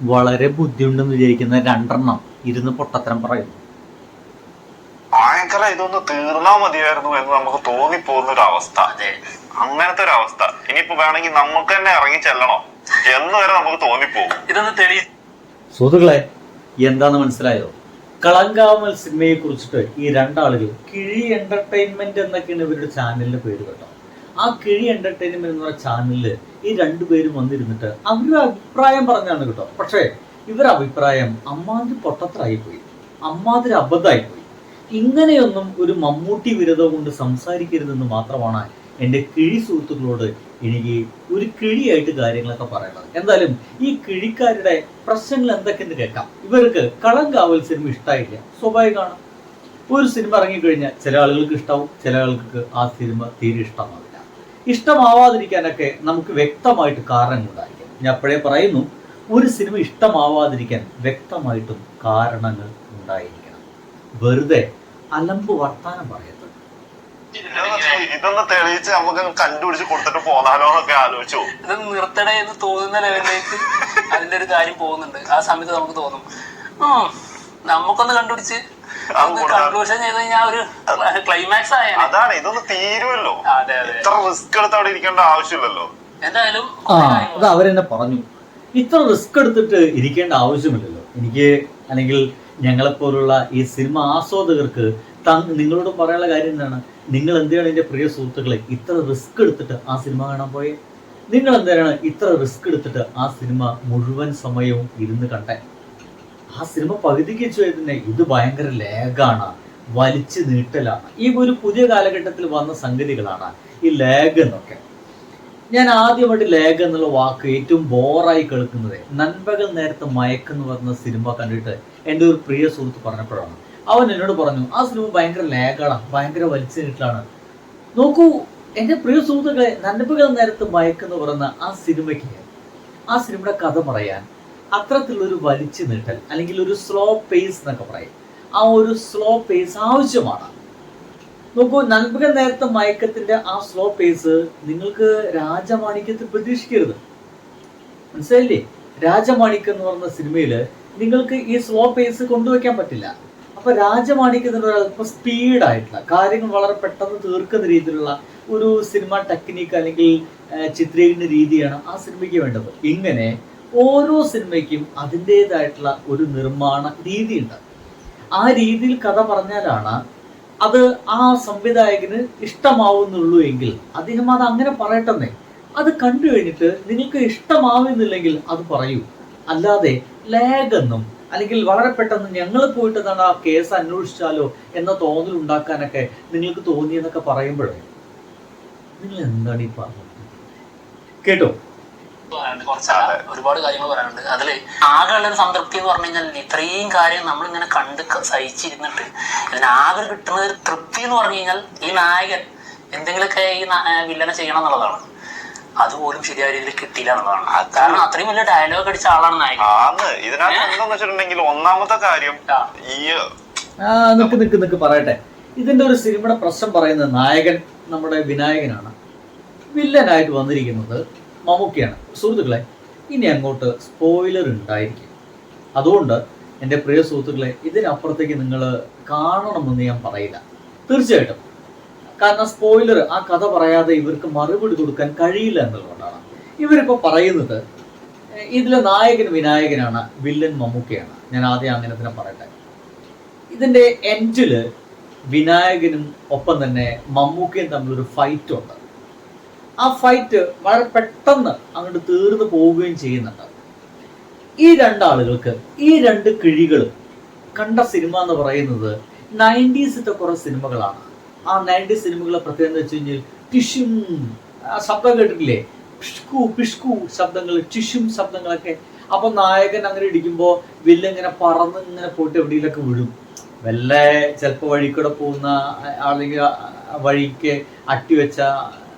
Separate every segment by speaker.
Speaker 1: വളരെ ബുദ്ധിയുണ്ടെന്ന് വിചാരിക്കുന്ന രണ്ടെണ്ണം ഇരുന്ന് പൊട്ടത്തരം പറയുന്നു
Speaker 2: ഭയങ്കര ഇതൊന്ന് തീർന്നാ മതിയായിരുന്നു എന്ന് നമുക്ക് തോന്നിപ്പോകുന്ന ഒരു അവസ്ഥ
Speaker 3: അതെ.
Speaker 2: അങ്ങനത്തെ ഒരു അവസ്ഥ ഇനിയിപ്പോ വേണമെങ്കിൽ നമുക്ക് തന്നെ ഇറങ്ങി ചെല്ലണം എന്ന് വരെ നമുക്ക് തോന്നിപ്പോകും.
Speaker 3: ഇതൊന്ന് തെളി
Speaker 1: സുഹൃത്തുക്കളെ എന്താന്ന് മനസ്സിലായോ? കളങ്കാവൽ സിനിമയെ കുറിച്ചിട്ട് ഈ രണ്ടാളുകൾ കിഴി എന്റർടൈൻമെന്റ് എന്നൊക്കെയാണ് ഇവരുടെ ചാനലിന്റെ പേര് കേട്ടോ ആ കിഴി എന്റർടൈൻമെന്റ് എന്ന ചാനലിൽ ഈ രണ്ടുപേരും വന്നിരുന്നിട്ട് അവരുടെ അഭിപ്രായം പറഞ്ഞാണ് കേട്ടോ. പക്ഷേ ഇവരുടെ അഭിപ്രായം അമ്മാതിരി പൊട്ടത്തരായി പോയി അമ്മാതിരി അബദ്ധമായി പോയി ഇങ്ങനെയൊന്നും ഒരു മമ്മൂട്ടി വിരതം കൊണ്ട് സംസാരിക്കരുതെന്ന് മാത്രമാണ് എന്റെ കിഴി സുഹൃത്തുക്കളോട് എനിക്ക് ഒരു കിഴിയായിട്ട് കാര്യങ്ങളൊക്കെ പറയുന്നത് എന്തായാലും ഈ കിഴിക്കാരുടെ പ്രശ്നങ്ങൾ എന്തൊക്കെയെന്ന് കേൾക്കാം. ഇവർക്ക് കളങ്കാവൽ സിനിമ ഇഷ്ടമായില്ല സ്വാഭാവികമാണ്. ഒരു സിനിമ ഇറങ്ങിക്കഴിഞ്ഞാൽ ചില ആളുകൾക്ക് ഇഷ്ടാവും ചില ആളുകൾക്ക് ആ സിനിമ തീരെ ഇഷ്ടമാവില്ല ഇഷ്ടമാവാതിരിക്കാനൊക്കെ നമുക്ക് വ്യക്തമായിട്ട് കാരണങ്ങളുണ്ടായിരിക്കും. ഞാൻ അപ്പോഴേ പറയുന്നു ഒരു സിനിമ ഇഷ്ടമാവാതിരിക്കാൻ വ്യക്തമായിട്ടും കാരണങ്ങൾ ഉണ്ടായിരിക്കണം. വെറുതെ അലമ്പ് വർത്താനം പറയരുത്.
Speaker 2: ഇതൊന്ന് തെളിയിച്ച് നമുക്ക് കണ്ടുപിടിച്ച് കൊടുത്തിട്ട് പോന്നാലോ എന്നൊക്കെ ആലോചിച്ചു.
Speaker 3: ഇത് നിർത്തണേ എന്ന് തോന്നുന്ന ലെവലിലേക്ക് അതിന്റെ ഒരു കാര്യം പോകുന്നുണ്ട്. ആ സമയത്ത് നമുക്ക് തോന്നും നമുക്കൊന്ന് കണ്ടുപിടിച്ച് കൺക്ലൂഷൻ ചെയ്ത് കഴിഞ്ഞാൽ ഒരു ക്ലൈമാക്സ് ആയ
Speaker 2: അതാണ് ഇതൊന്ന് തീരുമല്ലോ
Speaker 3: അതെ അതെ.
Speaker 2: ഇത്ര റിസ്ക് എടുത്ത് അവിടെ ഇരിക്കേണ്ട ആവശ്യമില്ലല്ലോ.
Speaker 3: എന്തായാലും
Speaker 1: ആ അത് അവരെന്നെ പറഞ്ഞു. ഇത്ര റിസ്ക് എടുത്തിട്ട് ഇരിക്കേണ്ട ആവശ്യമില്ലല്ലോ. എനിക്ക് അല്ലെങ്കിൽ ഞങ്ങളെപ്പോലുള്ള ഈ സിനിമ ആസ്വാദകർക്ക് നിങ്ങളോട് പറയാനുള്ള കാര്യം എന്താണ്? നിങ്ങൾ എന്തിനാണ് എന്റെ പ്രിയ സുഹൃത്തുക്കളെ ഇത്ര റിസ്ക് എടുത്തിട്ട് ആ സിനിമ കാണാൻ പോയെ? നിങ്ങൾ എന്തിനാണ് ഇത്ര റിസ്ക് എടുത്തിട്ട് ആ സിനിമ മുഴുവൻ സമയവും ഇരുന്ന് കണ്ടേ? ആ സിനിമ പകുതിക്ക് വെച്ച് തന്നെ ഇത് ഭയങ്കര ലേഗാണ്. വലിച്ചു നീട്ടലാണ്. ഈ ഒരു പുതിയ കാലഘട്ടത്തിൽ വന്ന സംഗതികളാണ് ഈ ലേഗ് എന്നൊക്കെ. ഞാൻ ആദ്യമായിട്ട് ലേഖ എന്നുള്ള വാക്ക് ഏറ്റവും ബോറായി കേൾക്കുന്നത് നൻപകൽ നേരത്തെ മയക്കെന്ന് പറഞ്ഞ സിനിമ കണ്ടിട്ട് എന്റെ ഒരു പ്രിയ സുഹൃത്ത് പറഞ്ഞപ്പോഴാണ്. അവൻ എന്നോട് പറഞ്ഞു ആ സിനിമ ഭയങ്കര ലേഖാണ് ഭയങ്കര വലിച്ചു നീട്ടലാണ്. നോക്കൂ എന്റെ പ്രിയ സുഹൃത്തുക്കളെ നൻപകൽ നേരത്തെ മയക്കെന്ന് പറയുന്ന ആ സിനിമയ്ക്ക് ആ സിനിമയുടെ കഥ പറയാൻ അത്തരത്തിലുള്ളൊരു വലിച്ചു നീട്ടൽ അല്ലെങ്കിൽ ഒരു സ്ലോ പേസ് എന്നൊക്കെ പറയും. ആ ഒരു സ്ലോ പേസ് ആവശ്യമാണ്. നോക്കൂ നൽകുക നേരത്തെ മയക്കത്തിന്റെ ആ സ്ലോ പേസ് നിങ്ങൾക്ക് രാജമാണിക്യത്തിൽ പ്രതീക്ഷിക്കരുത്. മനസ്സിലായില്ലേ? രാജമാണിക്യം എന്ന് പറഞ്ഞ സിനിമയിൽ നിങ്ങൾക്ക് ഈ സ്ലോ പേസ് കൊണ്ടുവയ്ക്കാൻ പറ്റില്ല. അപ്പൊ രാജമാണിക്യത്തിന് ഒരു അല്പം സ്പീഡായിട്ടുള്ള കാര്യങ്ങൾ വളരെ പെട്ടെന്ന് തീർക്കുന്ന രീതിയിലുള്ള ഒരു സിനിമ ടെക്നിക്ക് അല്ലെങ്കിൽ ചിത്രീകരണ രീതിയാണ് ആ സിനിമയ്ക്ക് വേണ്ടത്. ഇങ്ങനെ ഓരോ സിനിമയ്ക്കും അതിന്റെതായിട്ടുള്ള ഒരു നിർമ്മാണ രീതിയുണ്ട് ആ രീതിയിൽ കഥ പറഞ്ഞാലാണ് അത് ആ സംവിധായകന് ഇഷ്ടമാവുന്നുള്ളൂ എങ്കിൽ അദ്ദേഹം അത് അങ്ങനെ പറയട്ടെന്നേ. അത് കണ്ടു കഴിഞ്ഞിട്ട് നിങ്ങൾക്ക് ഇഷ്ടമാവുന്നില്ലെങ്കിൽ അത് പറയൂ. അല്ലാതെ ലേഗെന്നും അല്ലെങ്കിൽ വളരെ പെട്ടെന്ന് ഞങ്ങൾ പോയിട്ട് എന്താണ് ആ കേസ് അന്വേഷിച്ചാലോ എന്ന തോന്നൽ ഉണ്ടാക്കാനൊക്കെ നിങ്ങൾക്ക് തോന്നിയെന്നൊക്കെ പറയുമ്പോഴേ നിങ്ങൾ എന്താണ് ഈ പറഞ്ഞത്? കേട്ടോ?
Speaker 3: പറയാനുണ്ട് ഒരുപാട് കാര്യങ്ങൾ പറയാനുണ്ട്. അതിൽ ആകെ ഉള്ള ഒരു സംതൃപ്തി എന്ന് പറഞ്ഞു കഴിഞ്ഞാൽ ഇത്രയും കാര്യം നമ്മളിങ്ങനെ കണ്ട് സഹിച്ചിരുന്നിട്ട് ഇതിനാകെ കിട്ടുന്ന ഒരു തൃപ്തി എന്ന് പറഞ്ഞു കഴിഞ്ഞാൽ ഈ നായകൻ എന്തെങ്കിലുമൊക്കെ ഈ വില്ലനെ ചെയ്യണം എന്നുള്ളതാണ് അതുപോലും ശരിയായ രീതിയിൽ കിട്ടിയില്ല എന്നുള്ളതാണ്. കാരണം അത്രയും വലിയ ഡയലോഗ് അടിച്ച ആളാണ് നായകൻ.
Speaker 2: ഇതിനകത്ത് എന്താന്ന് വെച്ചിട്ടുണ്ടെങ്കിൽ ഒന്നാമത്തെ കാര്യം ഈ
Speaker 1: ആ നിക്ക് നിക്ക് നിക്ക് പറയട്ടെ. ഇതിന്റെ ഒരു സിനിമയുടെ പ്രശ്നം പറയുന്നത് നായകൻ നമ്മുടെ വിനായകനാണ്. വില്ലനായിട്ട് വന്നിരിക്കുന്നത് മമ്മൂക്കയാണ്. സുഹൃത്തുക്കളെ ഇനി അങ്ങോട്ട് സ്പോയിലർ ഉണ്ടായിരിക്കും. അതുകൊണ്ട് എന്റെ പ്രിയ സുഹൃത്തുക്കളെ ഇതിനപ്പുറത്തേക്ക് നിങ്ങൾ കാണണമെന്ന് ഞാൻ പറയില്ല. തീർച്ചയായിട്ടും. കാരണം സ്പോയിലർ ആ കഥ പറയാതെ ഇവർക്ക് മറുപടി കൊടുക്കാൻ കഴിയില്ല എന്നുള്ളതുകൊണ്ടാണ്. ഇവരിപ്പോൾ പറയുന്നത് ഇതിലെ നായകൻ വിനായകനാണ് വില്ലൻ മമ്മൂക്കയാണ്. ഞാൻ ആദ്യം അങ്ങനെ തന്നെ പറയട്ടെ. ഇതിന്റെ എൻഡിൽ വിനായകനും ഒപ്പം തന്നെ മമ്മൂക്കയും തമ്മിലൊരു ഫൈറ്റ് ഉണ്ട്. ആ ഫൈറ്റ് വളരെ പെട്ടെന്ന് അങ്ങോട്ട് തീർന്നു പോവുകയും ചെയ്യുന്നുണ്ട്. ഈ രണ്ടാളുകൾക്ക് ഈ രണ്ട് കിഴികളും കണ്ട സിനിമ എന്ന് പറയുന്നത് നയന്റീസിന്റെ കുറെ സിനിമകളാണ്. ആ നയന്റീസ് സിനിമകളെ പ്രത്യേകത വെച്ച് കഴിഞ്ഞാൽ ടിഷ്യും ആ ശബ്ദം കേട്ടിട്ടില്ലേ? പിഷ്കു പിഷ്കു ശബ്ദങ്ങൾ ടിഷ്യും ശബ്ദങ്ങളൊക്കെ. അപ്പൊ നായകൻ അങ്ങനെ ഇടിക്കുമ്പോൾ വില്ലിങ്ങനെ പറന്ന് ഇങ്ങനെ പോയിട്ട് എവിടെയെങ്കിലൊക്കെ വിഴും. വല്ല ചിലപ്പോൾ വഴി കൂടെ പോകുന്ന അല്ലെങ്കിൽ വഴിക്ക് അട്ടിവെച്ച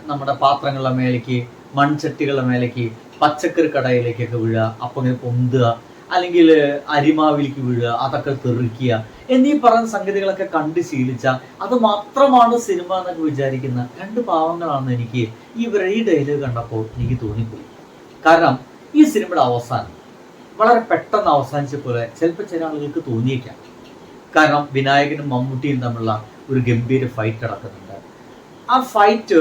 Speaker 1: നമ്മുടെ പാത്രങ്ങളുടെ മേലേക്ക് മൺചട്ടികളുടെ മേലേക്ക് പച്ചക്കറി കടയിലേക്കൊക്കെ വീഴുക അപ്പം ഇങ്ങനെ പൊന്തുക അല്ലെങ്കിൽ അരിമാവിലേക്ക് വീഴുക അതൊക്കെ തെറിക്കുക എന്നീ പറഞ്ഞ സംഗതികളൊക്കെ കണ്ട് ശീലിച്ച അത് മാത്രമാണ് സിനിമ എന്നൊക്കെ വിചാരിക്കുന്ന രണ്ട് പാവങ്ങളാണെന്ന് എനിക്ക് ഈ ഈ ഡയലോഗ് കണ്ടപ്പോൾ എനിക്ക് തോന്നിപ്പോയി. കാരണം ഈ സിനിമയുടെ അവസാനം വളരെ പെട്ടെന്ന് അവസാനിച്ച പോലെ ചിലപ്പോൾ ചില ആളുകൾക്ക് തോന്നിയേക്കാം. കാരണം വിനായകനും മമ്മൂട്ടിയും തമ്മിലുള്ള ഒരു ഗംഭീര ഫൈറ്റ് നടക്കുന്നുണ്ട്. ആ ഫൈറ്റ്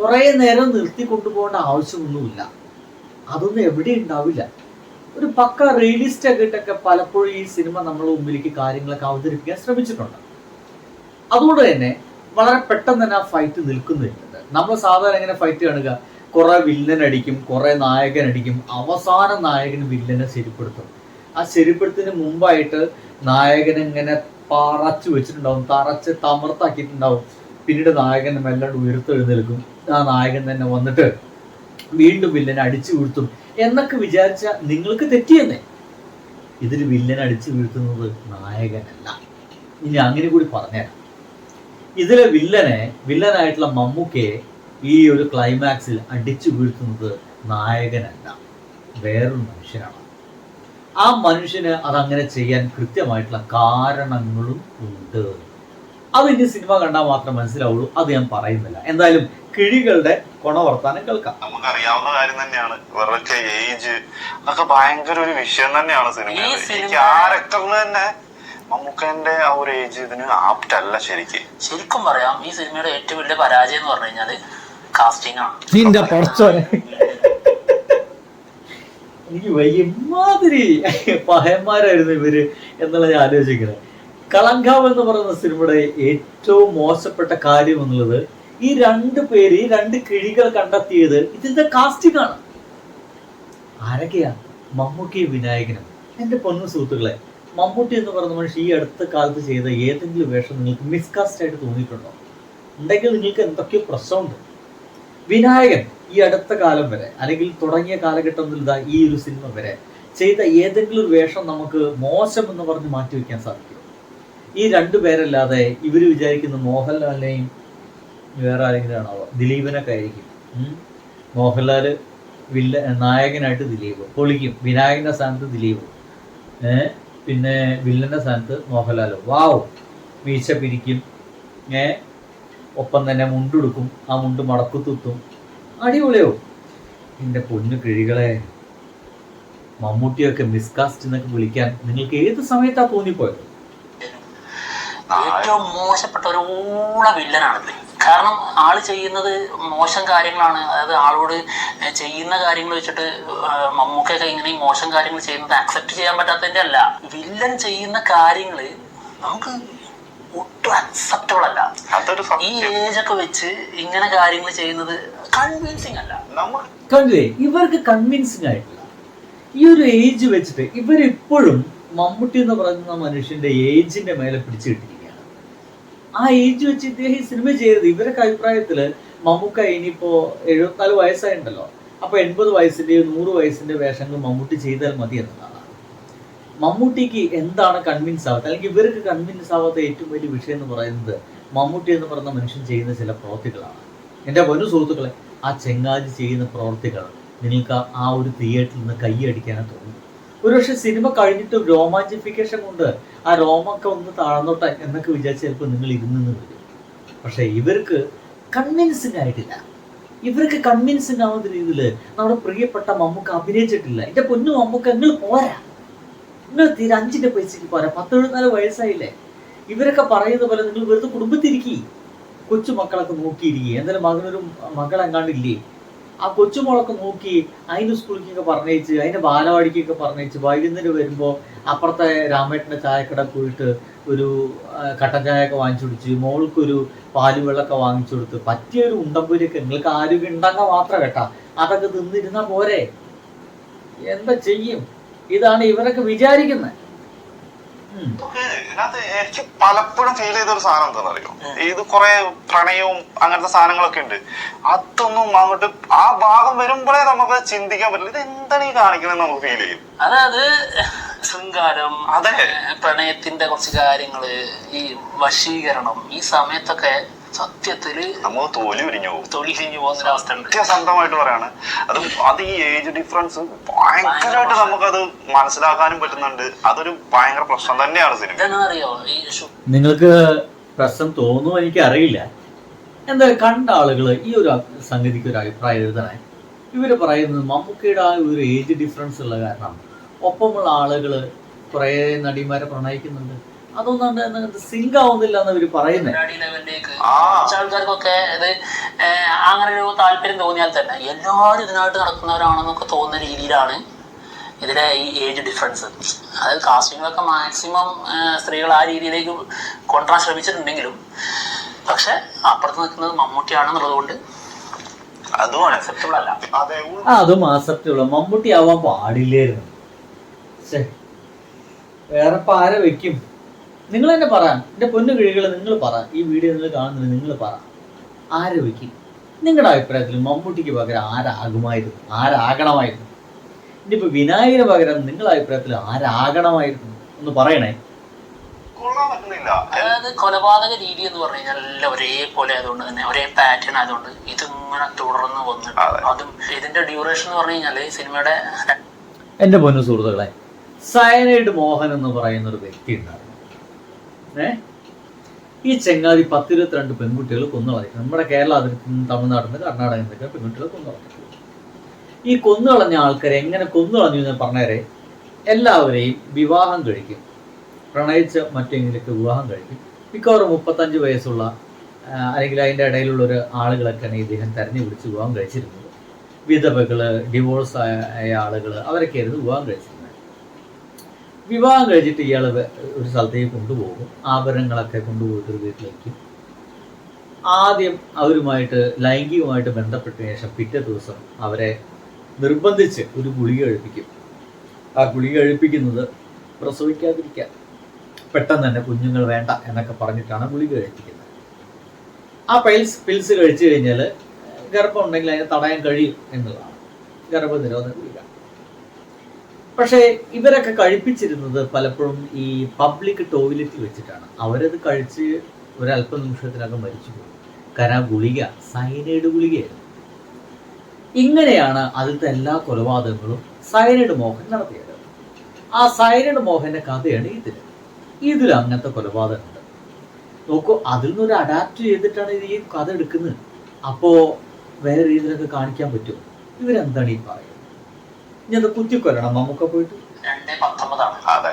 Speaker 1: കുറേ നേരം നിർത്തി കൊണ്ടുപോകേണ്ട ആവശ്യമൊന്നുമില്ല. അതൊന്നും എവിടെ ഉണ്ടാവില്ല. ഒരു പക്ക റിയലിസ്റ്റ് ആയിട്ടൊക്കെ പലപ്പോഴും ഈ സിനിമ നമ്മുടെ മുമ്പിലേക്ക് കാര്യങ്ങളൊക്കെ അവതരിപ്പിക്കാൻ ശ്രമിച്ചിട്ടുണ്ട്. അതുകൊണ്ട് തന്നെ വളരെ പെട്ടെന്ന് തന്നെ ആ ഫൈറ്റ് നിൽക്കുന്നുണ്ട്. നമ്മൾ സാധാരണ എങ്ങനെ ഫൈറ്റ് കാണുക. കുറെ വില്ലൻ അടിക്കും കുറെ നായകൻ അടിക്കും. അവസാന നായകൻ വില്ലനെ ശരിപ്പെടുത്തും. ആ ശരിപ്പെടുത്തിന് മുമ്പായിട്ട് നായകൻ ഇങ്ങനെ പറച്ചു വെച്ചിട്ടുണ്ടാവും തറച്ച് തമർത്താക്കിയിട്ടുണ്ടാവും. പിന്നീട് നായകൻ മെല്ലാണ്ട് ഉയർത്തെഴുന്നേൽക്കും. ആ നായകൻ തന്നെ വന്നിട്ട് വീണ്ടും വില്ലനെ അടിച്ചു വീഴ്ത്തും. എന്നൊക്കെ വിചാരിച്ച നിങ്ങൾക്ക് തെറ്റിയെന്നേ. ഇതിൽ വില്ലൻ അടിച്ചു വീഴ്ത്തുന്നത് നായകനല്ല. ഇനി അങ്ങനെ കൂടി പറഞ്ഞുതരാം ഇതിലെ വില്ലനെ വില്ലനായിട്ടുള്ള മമ്മൂക്കയെ ഈ ഒരു ക്ലൈമാക്സിൽ അടിച്ചു വീഴ്ത്തുന്നത് നായകനല്ല. വേറൊരു മനുഷ്യനാണ്. ആ മനുഷ്യന് അതങ്ങനെ ചെയ്യാൻ കൃത്യമായിട്ടുള്ള കാരണങ്ങളും ഉണ്ട്. അത് ഇനി സിനിമ കണ്ടാൽ മാത്രം മനസ്സിലാവുള്ളൂ. അത് ഞാൻ പറയുന്നില്ല. എന്തായാലും കിഴികളുടെ കൊണവർത്താനം കേൾക്കാം.
Speaker 2: നമുക്കറിയാവുന്ന കാര്യം തന്നെയാണ്. ഇവരുടെ ഏജ് അതൊക്കെ ഭയങ്കര ഒരു വിഷയം തന്നെയാണ് സിനിമയിൽ
Speaker 3: ഈ സിനിമ-
Speaker 2: എനിക്ക് ആ തന്നെ മമ്മൂക്കന്റെ ആ ഒരു ഏജ് ഇതിന് ആപ്റ്റ് അല്ല ശരിക്ക്.
Speaker 3: ശരിക്കും പറയാം ഈ സിനിമയുടെ ഏറ്റവും വലിയ പരാജയം എന്ന് പറഞ്ഞു കഴിഞ്ഞാൽ കാസ്റ്റിംഗ് ആണ്.
Speaker 1: എനിക്ക് വൈമാതിരി പഹയന്മാരായിരുന്നു ഇവർ എന്നുള്ള ഞാൻ ആലോചിക്കുന്നത് കളങ്കാവ് എന്ന് പറയുന്ന സിനിമയുടെ ഏറ്റവും മോശപ്പെട്ട കാര്യം എന്നുള്ളത് ഈ രണ്ട് പേര് ഈ രണ്ട് കിഴികൾ കണ്ടെത്തിയത് ഇതിന്റെ കാസ്റ്റിംഗ് ആണ്. ആരൊക്കെയാ? മമ്മൂട്ടിയും വിനായകനും. എന്റെ പൊന്നു സുഹൃത്തുക്കളെ മമ്മൂട്ടി എന്ന് പറയുന്ന മനുഷ്യൻ ഈ അടുത്ത കാലത്ത് ചെയ്ത ഏതെങ്കിലും വേഷം നിങ്ങൾക്ക് മിസ്കാസ്റ്റ് ആയിട്ട് തോന്നിയിട്ടുണ്ടോ? ഉണ്ടെങ്കിൽ നിങ്ങൾക്ക് എന്തൊക്കെയോ പ്രശ്നമുണ്ട്. വിനായകൻ ഈ അടുത്ത കാലം വരെ അല്ലെങ്കിൽ തുടങ്ങിയ കാലഘട്ടം മുതൽ ഈ ഒരു സിനിമ വരെ ചെയ്ത ഏതെങ്കിലും ഒരു വേഷം നമുക്ക് മോശം എന്ന് പറഞ്ഞ് മാറ്റി വയ്ക്കാൻ സാധിക്കും. ഈ രണ്ടു പേരല്ലാതെ ഇവർ വിചാരിക്കുന്ന മോഹൻലാലിനെയും വേറെ ആരെങ്കിലും ആണോ? ദിലീപിനൊക്കെ ആയിരിക്കും. മോഹൻലാൽ വില്ല നായകനായിട്ട് ദിലീപ്. പൊളിക്കും. വിനായകന്റെ സ്ഥാനത്ത് ദിലീപ്. പിന്നെ വില്ലന്റെ സ്ഥാനത്ത് മോഹൻലാൽ വാവ്. വീഴ്ച പിരിക്കും. ഏ? ഒപ്പം തന്നെ മുണ്ടെടുക്കും. ആ മുണ്ട് മടക്കുത്തുത്തും. അടിപൊളിയോ എന്റെ പൊന്നു കിഴികളെ മമ്മൂട്ടിയൊക്കെ മിസ്കാസ്റ്റ് എന്നൊക്കെ വിളിക്കാൻ നിങ്ങൾക്ക് ഏത് സമയത്താ തോന്നിപ്പോയത്?
Speaker 3: ഏറ്റവും മോശപ്പെട്ട ഒരു ഊള വില്ലനാണിത് കാരണം ആൾ ചെയ്യുന്നത് മോശം കാര്യങ്ങളാണ്. അതായത് ആളോട് ചെയ്യുന്ന കാര്യങ്ങൾ വെച്ചിട്ട് മമ്മൂക്കൊക്കെ ഇങ്ങനെ മോശം കാര്യങ്ങൾ ചെയ്യുന്നത് അക്സെപ്റ്റ് ചെയ്യാൻ പറ്റാത്തതിന്റെ അല്ല. വില്ലൻ ചെയ്യുന്ന കാര്യങ്ങൾ നമുക്ക് ഒട്ടും അക്സെപ്റ്റബിൾ അല്ല.
Speaker 2: അതൊരു
Speaker 3: ഈ ഏജ് ഒക്കെ വെച്ച് ഇങ്ങനെ കാര്യങ്ങൾ ചെയ്യുന്നത് കൺവിൻസിങ് അല്ല.
Speaker 2: നമ്മൾ
Speaker 1: കണ്ടില്ലേ? ഇവർക്ക് കൺവിൻസിങ് ആയിട്ടില്ല ഈ ഒരു ഏജ് വെച്ചിട്ട് ഇവരിപ്പോഴും മമ്മൂട്ടി എന്ന് പറയുന്ന മനുഷ്യന്റെ ഏജിന്റെ മേലെ പിടിച്ചു കിട്ടിയിരിക്കുകയാണ് ആ ഏജ് വെച്ച് ഇദ്ദേഹം ഈ സിനിമ ചെയ്തത് ഇവരൊക്കെ അഭിപ്രായത്തിൽ മമ്മൂക്ക ഇനിയിപ്പോ എഴുപത്തിനാല് വയസ്സായിണ്ടല്ലോ അപ്പൊ എൺപത് വയസ്സിന്റെയോ നൂറ് വയസ്സിന്റെ വേഷങ്ങൾ മമ്മൂട്ടി ചെയ്താൽ മതി എന്നതാണ്. മമ്മൂട്ടിക്ക് എന്താണ് കൺവിൻസ് ആവാത്ത അല്ലെങ്കിൽ ഇവർക്ക് കൺവിൻസ് ആവാത്ത ഏറ്റവും വലിയ വിഷയം എന്ന് പറയുന്നത് മമ്മൂട്ടി എന്ന് പറയുന്ന മനുഷ്യൻ ചെയ്യുന്ന ചില പ്രവൃത്തികളാണ് എന്റെ പൊന്നു സുഹൃത്തുക്കളെ ആ ചെങ്ങാതി ചെയ്യുന്ന പ്രവൃത്തികൾ നിങ്ങൾക്ക് ആ- ഒരു തിയേറ്ററിൽ നിന്ന് കൈയടിക്കാനേ തോന്നും. ഒരുപക്ഷെ സിനിമ കഴിഞ്ഞിട്ട് രോമാഞ്ചിഫിക്കേഷൻ കൊണ്ട് ആ രോമൊക്കെ ഒന്ന് താഴ്ന്നോട്ടെ എന്നൊക്കെ വിചാരിച്ച് ചിലപ്പോൾ നിങ്ങൾ ഇരുന്ന് വരും. പക്ഷെ ഇവർക്ക് കൺവിൻസിങ് ആയിട്ടില്ല. ഇവർക്ക് കൺവിൻസിങ് ആവുന്ന രീതിയിൽ നമ്മുടെ പ്രിയപ്പെട്ട മമ്മൂക്ക അഭിനയിച്ചിട്ടില്ല. എന്റെ പൊന്നു മമ്മൂക്ക നിങ്ങൾ പോരാ. നിങ്ങൾ തീരെ അഞ്ചിന്റെ പൈസക്ക് പോരാ. പത്ത് എഴുപത്തിനാല് വയസ്സായില്ലേ. ഇവരൊക്കെ പറയുന്ന പോലെ നിങ്ങൾ വെറുതെ കുടുംബത്തിരിക്കി. കൊച്ചു മക്കളൊക്കെ നോക്കിയിരിക്കുക എന്തായാലും മകനൊരു മകളെങ്ങാണ്ടില്ലേ ആ കൊച്ചുമോളൊക്കെ നോക്കി അതിന്റെ സ്കൂളിലേക്കൊക്കെ പറഞ്ഞയച്ച് അതിന്റെ ബാലവാടിക്കൊക്കെ പറഞ്ഞയച്ച് വൈകുന്നേരം വരുമ്പോൾ അപ്പുറത്തെ രാമേട്ടന്റെ ചായക്കട പോയിട്ട് ഒരു കട്ടൻ കട്ടൻ ചായയൊക്കെ വാങ്ങിച്ചു കുടിച്ച് മോൾക്കൊരു പാൽ വെള്ളമൊക്കെ വാങ്ങിച്ചു കൊടുത്ത്. പറ്റിയൊരു ഉണ്ടമ്പൂരിയൊക്കെ നിങ്ങൾക്ക് ആരോഗ്യം ഉണ്ടെങ്കിൽ മാത്രം കേട്ടാ. അതൊക്കെ തിന്നിരുന്ന പോരെ. എന്താ ചെയ്യും? ഇതാണ് ഇവരൊക്കെ വിചാരിക്കുന്നത്.
Speaker 2: നമുക്ക് ഇതിനകത്ത് എനിക്ക് പലപ്പോഴും ഫീൽ ചെയ്ത ഒരു സാധനം എന്താണെന്ന് അറിയോ ഇത് കുറെ പ്രണയവും അങ്ങനത്തെ സാധനങ്ങളൊക്കെ ഉണ്ട്. അതൊന്നും അങ്ങോട്ട് ആ ഭാഗം വരുമ്പോഴേ നമുക്ക് ചിന്തിക്കാൻ പറ്റില്ല. ഇത് എന്താണ് ഈ കാണിക്കുന്നത് നമുക്ക് ഫീൽ ചെയ്യും.
Speaker 3: അതായത് ശൃംഗാരം
Speaker 2: അതെ.
Speaker 3: പ്രണയത്തിന്റെ കുറച്ച് കാര്യങ്ങൾ ഈ വശീകരണം ഈ സമയത്തൊക്കെ സത്യത്തിൽ
Speaker 2: നമ്മൾ തോലി ഉരിഞ്ഞു പോകും.
Speaker 3: കഴിഞ്ഞു പോകുന്ന അവസ്ഥ
Speaker 2: സത്യസന്ധമായിട്ട് പറയാണ്. അത് അത് ഈ ഏജ് ഡിഫറൻസ് ഭയങ്കരമായിട്ട് നമുക്കത് മനസ്സിലാക്കാനും പറ്റുന്നുണ്ട്. അതൊരു ഭയങ്കര പ്രശ്നം തന്നെയാണ് സിനിമ.
Speaker 3: ഈ
Speaker 1: നിങ്ങൾക്ക് പ്രശ്നം തോന്നുമോ എനിക്ക് അറിയില്ല എന്തായാലും കണ്ട ആളുകൾ ഈ ഒരു സംഗതിക്ക് ഒരു അഭിപ്രായം എഴുതണേ. ഇവർ പറയുന്നത് മമ്മൂക്കയുടെ ആ ഒരു ഏജ് ഡിഫറൻസ് ഉള്ള കാരണം. ഒപ്പമുള്ള ആളുകൾ കുറേ നടിമാരെ പ്രണയിക്കുന്നുണ്ട്. അതൊന്നും സിങ്ക് ആവുന്നില്ല എന്ന് അവർ പറയുന്നത്
Speaker 3: ആൾക്കാർക്കൊക്കെ ഇത് അങ്ങനെ ഒരു താല്പര്യം തോന്നിയാൽ തന്നെ എല്ലാവരും ഇതിനായിട്ട് നടക്കുന്നവരാണെന്നൊക്കെ തോന്നുന്ന രീതിയിലാണ് ഇതിലെ ഈ ഏജ് ഡിഫറൻസ് അതായത് കാസ്റ്റിങ്ങിലൊക്കെ മാക്സിമം സ്ത്രീകൾ ആ രീതിയിലേക്ക് കൊണ്ടുവരാൻ ശ്രമിച്ചിട്ടുണ്ടെങ്കിലും പക്ഷെ അപ്പുറത്ത് നിൽക്കുന്നത് മമ്മൂട്ടിയാണെന്നുള്ളത് കൊണ്ട്
Speaker 2: അതും
Speaker 3: അക്സെപ്റ്റബിൾ അല്ല.
Speaker 2: അതെ
Speaker 1: ആ അതും അക്സെപ്റ്റബിൾ മമ്മൂട്ടി ആവാൻ പാടില്ലായിരുന്നു. വേറെ ഇപ്പൊ ആരെ വെക്കും? നിങ്ങൾ തന്നെ പറ. എന്റെ പൊന്നു കിഴികൾ നിങ്ങൾ പറ. ഈ വീഡിയോ നിങ്ങൾ കാണുന്നത് നിങ്ങൾ പറ. ആരെ വെക്കും നിങ്ങളുടെ അഭിപ്രായത്തിൽ മമ്മൂട്ടിക്ക് പകരം ആരാകുമായിരുന്നു? ആരാകണമായിരുന്നു? ഇനിയിപ്പോൾ വിനായകന് പകരം നിങ്ങളുടെ അഭിപ്രായത്തിൽ ആരാകണമായിരുന്നു? ഒന്ന് പറയണേ.
Speaker 3: അതായത് കൊലപാതക രീതി എന്ന് പറഞ്ഞു കഴിഞ്ഞാൽ എല്ലാം ഒരേപോലെ ആയതുകൊണ്ട് തന്നെ ഒരേ പാറ്റേൺ ആയതുകൊണ്ട് ഇതിങ്ങനെ തുടർന്ന് വന്നിട്ട്
Speaker 2: അതും.
Speaker 3: ഇതിന്റെ ഡ്യൂറേഷൻ എന്ന് പറഞ്ഞു കഴിഞ്ഞാൽ സിനിമയുടെ
Speaker 1: എന്റെ പൊന്നു സുഹൃത്തുക്കളെ സയനൈഡ് മോഹൻ എന്ന് പറയുന്ന ഒരു വ്യക്തി ഉണ്ടായിരുന്നു. ഏ? ഈ ചെങ്ങാതി പത്തിരുപത്തിരണ്ട് പെൺകുട്ടികൾ കൊന്നുകളഞ്ഞു നമ്മുടെ കേരള അതിർത്തി നിന്ന് തമിഴ്നാട്ടിൽ നിന്ന് കർണാടകയിൽ നിന്നൊക്കെ പെൺകുട്ടികൾ കൊന്നുകളഞ്ഞു ഈ കൊന്നുകളഞ്ഞ ആൾക്കാരെ എങ്ങനെ കൊന്നുകളഞ്ഞു എന്ന് പറഞ്ഞേരെ എല്ലാവരെയും വിവാഹം കഴിക്കും. പ്രണയിച്ച മറ്റെങ്കിലൊക്കെ വിവാഹം കഴിക്കും. മിക്കവാറും മുപ്പത്തഞ്ച് വയസ്സുള്ള അല്ലെങ്കിൽ അതിന്റെ ഇടയിലുള്ള ഒരു ആളുകളൊക്കെയാണ് ഇദ്ദേഹം തെരഞ്ഞു പിടിച്ച് വിവാഹം കഴിച്ചിരുന്നത്. വിധവകൾ ഡിവോഴ്സ് ആയ ആയ ആളുകൾ അവരൊക്കെയായിരുന്നു വിവാഹം കഴിച്ചിരുന്നത് വിവാഹം കഴിച്ചിട്ട് ഇയാൾ ഒരു സ്ഥലത്തേക്ക് കൊണ്ടുപോകും. ആഭരണങ്ങളൊക്കെ കൊണ്ടുപോയിട്ട് ഒരു വീട്ടിലേക്ക്. ആദ്യം അവരുമായിട്ട് ലൈംഗികമായിട്ട് ബന്ധപ്പെട്ട ശേഷം പിറ്റേ ദിവസം അവരെ നിർബന്ധിച്ച് ഒരു ഗുളിക കഴിപ്പിക്കും. ആ ഗുളിക കഴിപ്പിക്കുന്നത് പ്രസവിക്കാതിരിക്കാൻ. പെട്ടെന്ന് തന്നെ കുഞ്ഞുങ്ങൾ വേണ്ട എന്നൊക്കെ പറഞ്ഞിട്ടാണ് ഗുളിക കഴിപ്പിക്കുന്നത്. ആ പൈൽസ് പിൽസ് കഴിച്ചു കഴിഞ്ഞാൽ ഗർഭം ഉണ്ടെങ്കിൽ അതിനെ തടയാൻ കഴിയും എന്നുള്ളതാണ്. ഗർഭനിരോധന പക്ഷേ ഇവരൊക്കെ കഴിപ്പിച്ചിരുന്നത് പലപ്പോഴും ഈ പബ്ലിക് ടോയ്ലറ്റിൽ വെച്ചിട്ടാണ്. അവരത് കഴിച്ച് ഒരല്പ നിമിഷത്തിനകം മരിച്ചു പോകും കാരണം ഗുളിക സൈനൈഡ് ഗുളികയായിരുന്നു. ഇങ്ങനെയാണ് അതിലത്തെ എല്ലാ കൊലപാതകങ്ങളും സൈനൈഡ് മോഹൻ നടത്തിയത്. ആ സൈനൈഡ് മോഹന്റെ കഥയാണ് ഇതിൽ ഇതിൽ അങ്ങനത്തെ കൊലപാതകമുണ്ട്. നോക്കൂ അതിൽ നിന്നൊരു അഡാപ്റ്റ് ചെയ്തിട്ടാണ് ഈ കഥ എടുക്കുന്നത്. അപ്പോൾ വേറെ രീതിയിലൊക്കെ കാണിക്കാൻ പറ്റുമോ? ഇവരെന്താണ് ഈ പറയുന്നത്? ഇനി അത് കുത്തിക്കൊല്ലണം നമുക്ക് പോയിട്ട്?
Speaker 3: രണ്ടേ പത്തൊമ്പതാണ്.
Speaker 2: അതെ.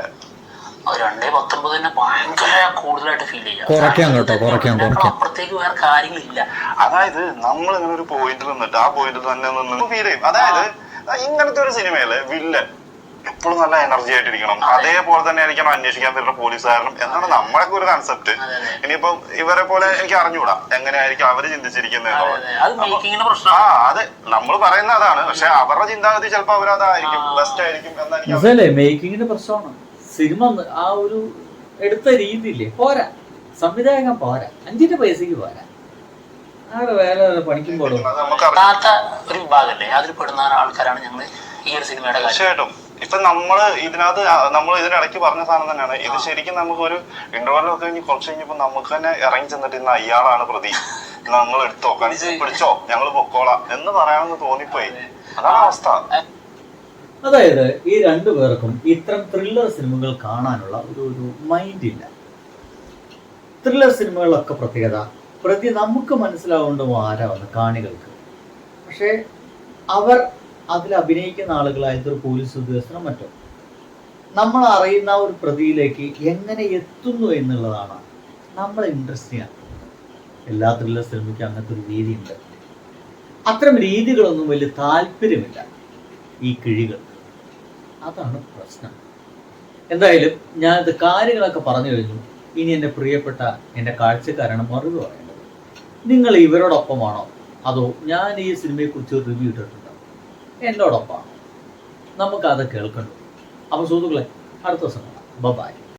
Speaker 3: രണ്ടേ പത്തൊമ്പത് ഭയങ്കര കൂടുതലായിട്ട് ഫീൽ ചെയ്യാം.
Speaker 4: കുറയ്ക്കാം കേട്ടോ, കുറയ്ക്കാം, കുറയ്ക്കാം.
Speaker 3: അപ്പുറത്തേക്ക് വേറെ കാര്യങ്ങളില്ല.
Speaker 2: അതായത് നമ്മൾ ഇങ്ങനെ ഒരു പോയിന്റിൽ നിന്നിട്ട് ആ പോയിന്റിൽ തന്നെ നിന്ന് ഫീൽ ചെയ്യും. അതായത് ഇങ്ങനത്തെ ഒരു സിനിമയിലെ വില്ലൻ എപ്പോഴും നല്ല എനർജി ആയിട്ടിരിക്കണം. അതേപോലെ തന്നെ ആയിരിക്കണം അന്വേഷിക്കാൻ വരുന്ന പോലീസുകാരനും. എന്നാണ് നമ്മളൊക്കെ ഒരു കൺസെപ്റ്റ് ഇനിയിപ്പോ ഇവരെ പോലെ എനിക്ക് അറിഞ്ഞുകൂടാ എങ്ങനെയായിരിക്കും അവർ ചിന്തിച്ചിരിക്കുന്നത് ആ അതെ നമ്മൾ പറയുന്ന അതാണ്. പക്ഷെ അവരുടെ ചിന്താഗതി ചിലപ്പോ അവരതായിരിക്കും. ബെസ്റ്റ് ആയിരിക്കും
Speaker 1: മേക്കിങ്ങിന്റെ പ്രശ്നമാണ്. സിനിമ ആ ഒരു എടുത്ത രീതിയില്ലേ? പോരാ. സംവിധായകൻ പോരാ. അഞ്ചിന്റെ പൈസക്ക് പോരാ. ആരെ വേല പണിക്കും പോടും
Speaker 2: അത് നമുക്കറിയാം.
Speaker 3: താത്ത ഒരു വിഭാഗമല്ലേ അതിൽ പെടുന്ന ആൾക്കാരാണ് ഞങ്ങൾ ഈ ഒരു സിനിമയുടെ കാര്യം.
Speaker 2: തീർച്ചയായിട്ടും. ഇപ്പൊ നമ്മൾ ഇതിനകത്ത് നമ്മൾ ഇതിനിടയ്ക്ക് പറഞ്ഞ സാധനം തന്നെയാണ്. ഇത് ശരിക്കും നമുക്ക് ഒരു ഇന്റർവെൽ ഒക്കെ കഴിഞ്ഞ് കുറച്ച് കഴിഞ്ഞപ്പോ നമുക്ക് തന്നെ ഇറങ്ങി ചെന്നിട്ട് ഇന്ന് അയാളാണ് പ്രതി. നമ്മൾ എടുത്തോ? പിടിച്ചോ? ഞങ്ങൾ പൊക്കോളാം. എന്ന് പറയാമെന്ന് തോന്നിപ്പോയി. അതാണ് അവസ്ഥ.
Speaker 1: അതായത് ഈ രണ്ടു പേർക്കും ഇത്തരം ത്രില്ലർ സിനിമകൾ കാണാനുള്ള ഒരു ഒരു മൈൻഡ് ഇല്ല. ത്രില്ലർ സിനിമകളൊക്കെ പ്രത്യേകത. പ്രതി നമുക്ക് മനസ്സിലാവേണ്ട ആരാണ് കാണികൾക്ക്? പക്ഷേ അവർ അതിൽ അഭിനയിക്കുന്ന ആളുകളായത് ഒരു പോലീസ് ഉദ്യോഗസ്ഥനോ മറ്റോ. നമ്മൾ അറിയുന്ന ഒരു പ്രതിയിലേക്ക് എങ്ങനെ എത്തുന്നു എന്നുള്ളതാണ് നമ്മൾ ഇൻട്രസ്റ്റ് ആക്കുന്നത് എല്ലാ ത്രില്ലർ സിനിമയ്ക്കും അങ്ങനത്തെ ഒരു രീതിയുണ്ട്. അത്തരം രീതികളൊന്നും വലിയ താല്പര്യമില്ല. ഈ കിഴികൾ. അതാണ് പ്രശ്നം. എന്തായാലും ഞാനിത് കാര്യങ്ങളൊക്കെ പറഞ്ഞു കഴിഞ്ഞു. ഇനി എന്റെ പ്രിയപ്പെട്ട എന്റെ കാഴ്ചക്കാരാണ് മറുപടി പറയേണ്ടത്. നിങ്ങൾ ഇവരോടൊപ്പമാണോ? അതോ ഞാൻ ഈ സിനിമയെക്കുറിച്ച് റിവ്യൂ ഇട്ടിട്ടുണ്ടോ? എന്നോടൊപ്പമാണോ നമുക്കത് കേൾക്കണ്ടു? അപ്പോൾ സുഹൃത്തുക്കളെ അടുത്ത ദിവസം ബബായ്